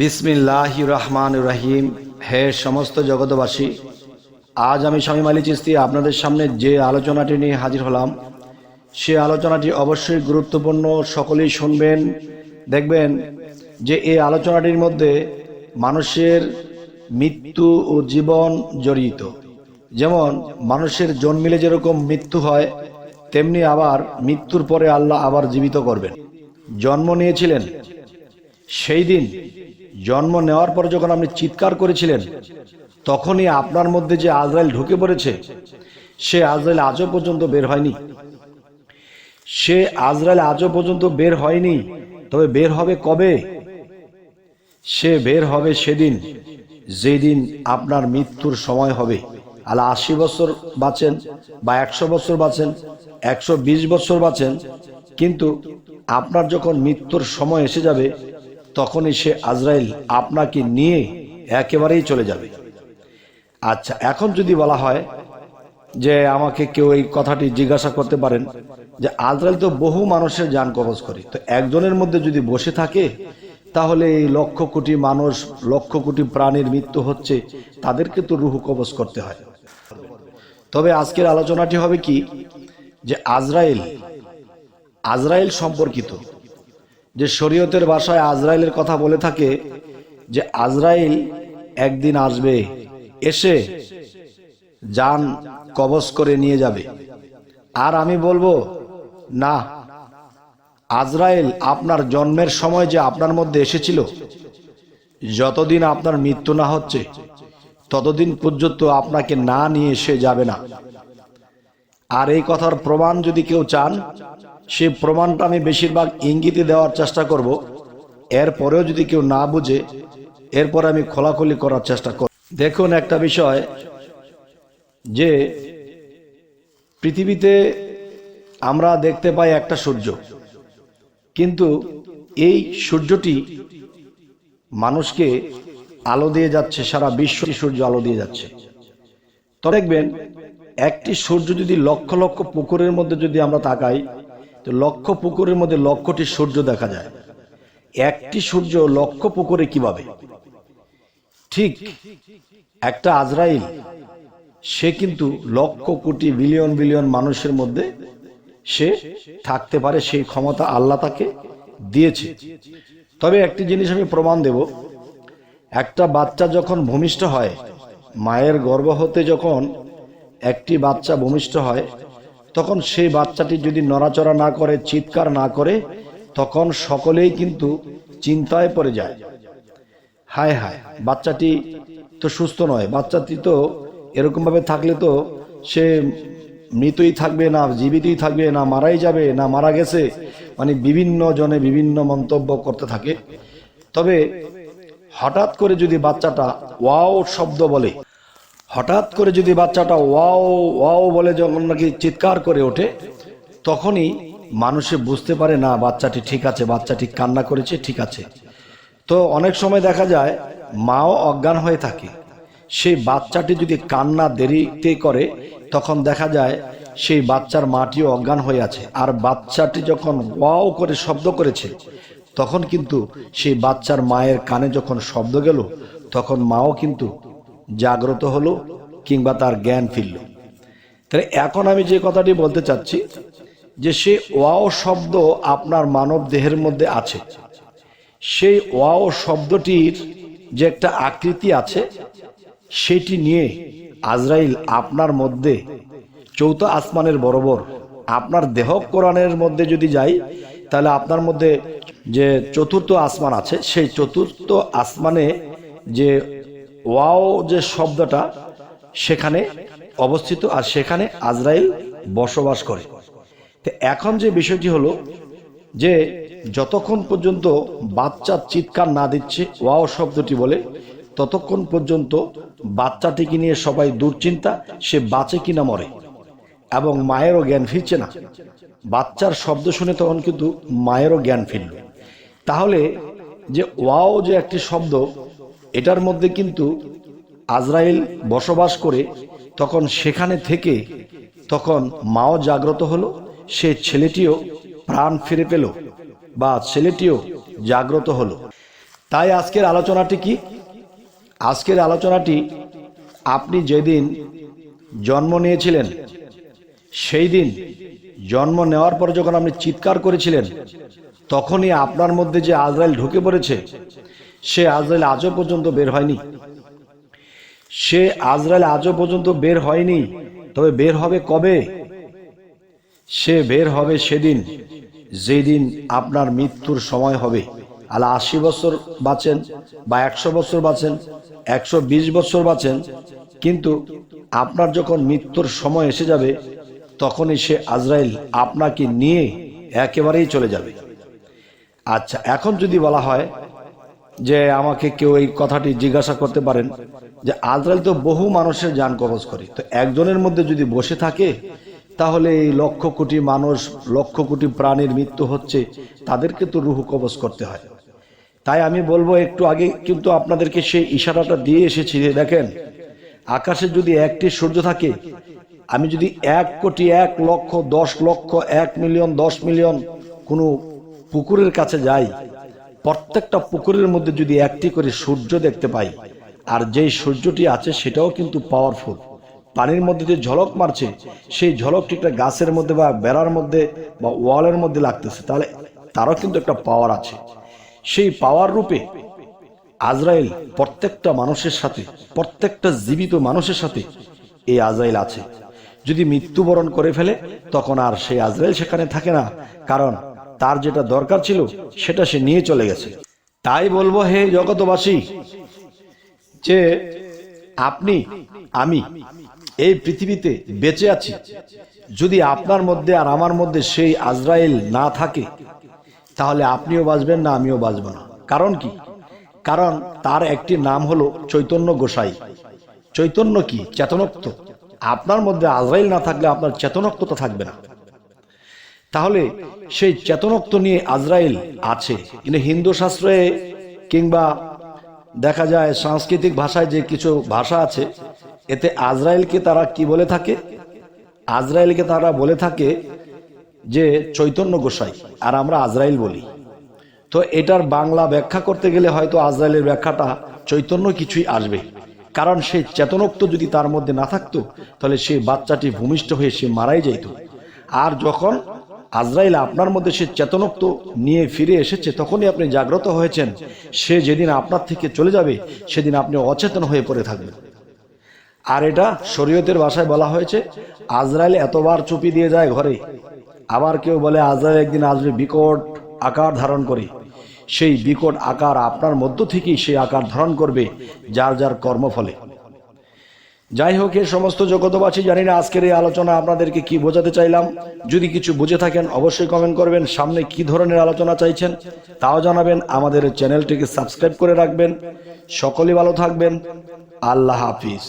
বিসমিল্লাহ রহমান রাহিম। হে সমস্ত জগতবাসী আজ আমি স্বামী মালি চিস্তি আপনাদের সামনে যে আলোচনাটি নিয়ে হাজির হলাম, সে আলোচনাটি অবশ্যই গুরুত্বপূর্ণ, সকলেই শুনবেন, দেখবেন যে এই আলোচনাটির মধ্যে মানুষের মৃত্যু ও জীবন জড়িত। যেমন মানুষের জন্মিলে যেরকম মৃত্যু হয়, তেমনি আবার মৃত্যুর পরে আল্লাহ আবার জীবিত করবেন। জন্ম নিয়েছিলেন, সেই দিন জন্ম নেওয়ার পর যখন আপনি চিৎকার করেছিলেন, তখনই আপনার মধ্যে যে আজরাইল ঢুকে পড়েছে, সে আজরাইল আজও পর্যন্ত বের হয়নি। সে আজরাইল আজও পর্যন্ত বের হয়নি, তবে বের হবে কবে? সে বের হবে সেদিন, যেদিন আপনার মৃত্যুর সময় হবে। আলা আশি বছর বাঁচেন বা একশো বছর বাঁচেন, একশো বিশ বছর বাঁচেন, কিন্তু আপনার যখন মৃত্যুর সময় এসে যাবে তখনই সে আজরাইল আপনাকে নিয়ে একেবারেই চলে যাবে। আচ্ছা এখন যদি বলা হয় যে আমাকে কেউ এই কথাটি জিজ্ঞাসা করতে পারেন যে আজরাইল তো বহু মানুষের যান কবজ করে, তো একজনের মধ্যে যদি বসে থাকে, তাহলে এই লক্ষ কোটি মানুষ, লক্ষ কোটি প্রাণীর মৃত্যু হচ্ছে, তাদেরকে তো রুহু কবজ করতে হয়। তবে আজকের আলোচনাটি হবে কি যে আজরাইল আজরাইল সম্পর্কিত। যে শরীয়তের ভাষায় আজরাইলের কথা বলে থাকে যে আজরাইল একদিন আসবে, এসে যান কবজ করে নিয়ে যাবে। আর আমি বলব, না, আজরাইল আপনার জন্মের সময় যে আপনার মধ্যে এসেছিল, যতদিন আপনার মৃত্যু না হচ্ছে, ততদিন পর্যন্ত আপনাকে না নিয়ে এসে যাবে না। আর এই কথার প্রমাণ যদি কেউ চান সে প্রমাণটা আমি বেশিরভাগ ইঙ্গিতে দেওয়ার চেষ্টা করব। এরপরেও যদি কেউ না বুঝে, এরপর আমি খোলাখুলি করার চেষ্টা করব। দেখুন একটা বিষয়, যে পৃথিবীতে আমরা দেখতে পাই একটা সূর্য, কিন্তু এই সূর্যটি মানুষকে আলো দিয়ে যাচ্ছে, সারা বিশ্বটি সূর্য আলো দিয়ে যাচ্ছে। তো দেখবেন, একটি সূর্য যদি লক্ষ লক্ষ পুকুরের মধ্যে যদি আমরা তাকাই তো লক্ষ পুকুরের মধ্যে লক্ষটি সূর্য দেখা যায়। একটি সূর্য লক্ষ পুকুরে কীভাবে? ঠিক একটা আজরাইল, সে কিন্তু লক্ষ কোটি বিলিয়ন বিলিয়ন মানুষের মধ্যে সে থাকতে পারে, সেই ক্ষমতা আল্লাহ তাকে দিয়েছে। তবে একটি জিনিস আমি প্রমাণ দেব, একটা বাচ্চা যখন ভূমিষ্ঠ হয়, মায়ের গর্ভ হতে যখন একটি বাচ্চা ভূমিষ্ঠ হয় তখন সেই বাচ্চাটি যদি নড়াচড়া না করে, চিৎকার না করে, তখন সকলেই কিন্তু চিন্তায় পড়ে যায়। হায় হায়, বাচ্চাটি তো সুস্থ নয়, বাচ্চাটি তো এরকমভাবে থাকলে তো সে মৃতই থাকবে না, জীবিতই থাকবে না, মারাই যাবে না, মারা গেছে। মানে বিভিন্ন জনে বিভিন্ন মন্তব্য করতে থাকে। তবে হঠাৎ করে যদি বাচ্চাটা ওয়াও শব্দ বলে হঠাৎ করে যদি বাচ্চাটা ওয়াও ওয়াও বলে যখন নাকি চিৎকার করে ওঠে, তখনই মানুষে বুঝতে পারে, না, বাচ্চাটি ঠিক আছে, বাচ্চাটি কান্না করেছে, ঠিক আছে। তো অনেক সময় দেখা যায়, মাও অজ্ঞান হয়ে থাকে। সেই বাচ্চাটি যদি কান্না দেরিতে করে, তখন দেখা যায়, সেই বাচ্চার মাটিও অজ্ঞান হয়ে আছে। আর বাচ্চাটি যখন ওয়াও করে শব্দ করেছে, তখন কিন্তু সেই বাচ্চার মায়ের কানে যখন শব্দ গেল, তখন মাও কিন্তু জাগ্রত হলো কিংবা তার জ্ঞান ফিরল। তাহলে এখন আমি যে কথাটি বলতে চাচ্ছি, যে সে ওয়াও শব্দ আপনার মানব দেহের মধ্যে আছে। সেই ওয়াও শব্দটির যে একটা আকৃতি আছে, সেটি নিয়ে আজরাইল আপনার মধ্যে চৌথ আসমানের বরাবর আপনার দেহ কোরআনের মধ্যে যদি যাই, তাহলে আপনার মধ্যে যে চতুর্থ আসমান আছে, সেই চতুর্থ আসমানে যে ওয়াও যে শব্দটা সেখানে অবস্থিত আর সেখানে আজরাইল বসবাস করে। তো এখন যে বিষয়টি হলো যে যতক্ষণ পর্যন্ত বাচ্চা চিৎকার না দিচ্ছে, ওয়াও শব্দটি বলে, ততক্ষণ পর্যন্ত বাচ্চাটিকে নিয়ে সবাই দুশ্চিন্তা, সে বাঁচে কিনা মরে। এবং মায়েরও জ্ঞান ফিরছে না। বাচ্চার শব্দ শুনে তখন কিন্তু মায়েরও জ্ঞান ফিরল। তাহলে যে ওয়াও যে একটি শব্দ এটার মধ্যে কিন্তু আজরাইল বসবাস করে, তখন সেখানে থেকে তখন মাও জাগ্রত হলো, সে ছেলেটিও প্রাণ ফিরে পেল বা ছেলেটিও জাগ্রত হলো। তাই আজকের আলোচনাটি কি? আজকের আলোচনাটি আপনি যেদিন জন্ম নিয়েছিলেন, সেই দিন জন্ম নেওয়ার পর যখন আপনি চিৎকার করেছিলেন, তখনই আপনার মধ্যে যে আজরাইল ঢুকে পড়েছে সে আজরাইল আজও পর্যন্ত বের হয়নি। সে আজরাইল আজও পর্যন্ত বের হয়নি। তবে বের হবে কবে? সে বের হবে সেদিন, যেদিন আপনার মৃত্যুর সময় হবে। আলা আশি বছর বাঁচেন বা একশো বছর বাঁচেন, একশো বিশ বছর বাঁচেন, কিন্তু আপনার যখন মৃত্যুর সময় এসে যাবে, তখনই সে আজরাইল আপনাকে নিয়ে একেবারেই চলে যাবে। আচ্ছা এখন যদি বলা হয় যে আমাকে কেউ এই কথাটি জিজ্ঞাসা করতে পারেন যে আজরাইল তো বহু মানুষের যান কবজ করে। তো একজনের মধ্যে যদি বসে থাকে, তাহলে এই লক্ষ কোটি মানুষ, লক্ষ কোটি প্রাণীর মৃত্যু হচ্ছে, তাদেরকে তো রুহু কবজ করতে হয়। তাই আমি বলব একটু আগে কিন্তু আপনাদেরকে সেই ইশারাটা দিয়ে এসেছি দেখেন, আকাশে যদি একটি সূর্য থাকে, আমি যদি এক কোটি এক লক্ষ, দশ লক্ষ, এক মিলিয়ন, দশ মিলিয়ন কোনো পুকুরের কাছে যাই প্রত্যেকটা পুকুরের মধ্যে যদি একটি করে সূর্য দেখতে পাই, আর যেই সূর্যটি আছে সেটাও কিন্তু পাওয়ারফুল পানির মধ্যে যে ঝলক মারছে, সেই ঝলকটি একটা গাছের মধ্যে বা বেড়ার মধ্যে বা ওয়ালের মধ্যে লাগতেছে, তাহলে তারও কিন্তু একটা পাওয়ার আছে। সেই পাওয়ার রূপে আজরাইল প্রত্যেকটা মানুষের সাথে, প্রত্যেকটা জীবিত মানুষের সাথে এই আজরাইল আছে। যদি মৃত্যুবরণ করে ফেলে, তখন আর সেই আজরাইল সেখানে থাকে না। কারণ তার যেটা দরকার ছিল, সেটা সে নিয়ে চলে গেছে। তাই বলব, হে জগতবাসী যে আপনি, আমি এই পৃথিবীতে বেঁচে আছি, যদি আপনার মধ্যে আর আমার মধ্যে সেই আজরাইল না থাকে, তাহলে আপনিও বাঁচবেন না, আমিও বাঁচব না। কারণ কি? কারণ তার একটি নাম হলো চৈতন্য গোসাই। চৈতন্য কি? চেতনোক্ত। আপনার মধ্যে আজরাইল না থাকলে আপনার চেতনোক্ততা থাকবে না। তাহলে সেই চেতনোক্ত নিয়ে আজরাইল আছে। কিন্তু হিন্দু শাস্ত্রে কিংবা দেখা যায় সাংস্কৃতিক ভাষায় যে কিছু ভাষা আছে, এতে আজরাইলকে তারা কি বলে থাকে? আজরাইলকে তারা বলে থাকে যে, চৈতন্য গোসাই, আর আমরা আজরাইল বলি। তো এটার বাংলা ব্যাখ্যা করতে গেলে হয়তো আজরাইলের ব্যাখ্যাটা চৈতন্য কিছুই আসবে। কারণ সেই চেতনোক্ত যদি তার মধ্যে না থাকতো, তাহলে সেই বাচ্চাটি ভূমিষ্ঠ হয়ে সে মারাই যাইত। আর যখন আজরাইল আপনার মধ্যে সে চেতনোক্ত নিয়ে ফিরে এসেছে, তখনই আপনি জাগ্রত হয়েছেন। সে যেদিন আপনার থেকে চলে যাবে, সেদিন আপনি অচেতন হয়ে পড়ে থাকবেন। আর এটা শরীয়তের ভাষায় বলা হয়েছে, আজরাইল এতবার চুপি দিয়ে যায় ঘরে। আবার কেউ বলে, আজরাইল একদিন আসবে বিকট আকার ধারণ করে। সেই বিকট আকার আপনার মধ্য থেকেই সেই আকার ধারণ করবে, যার যার কর্মফলে। যাই হোক এ সমস্ত জগতবাসী জানি না আজকের এই আলোচনা আপনাদেরকে কি বোঝাতে চাইলাম। যদি কিছু বুঝে থাকেন, অবশ্যই কমেন্ট করবেন। সামনে কি ধরনের আলোচনা চাইছেন, তাও জানাবেন। আমাদের চ্যানেলটিকে সাবস্ক্রাইব করে রাখবেন। সকলেই ভালো থাকবেন। আল্লাহ হাফিজ।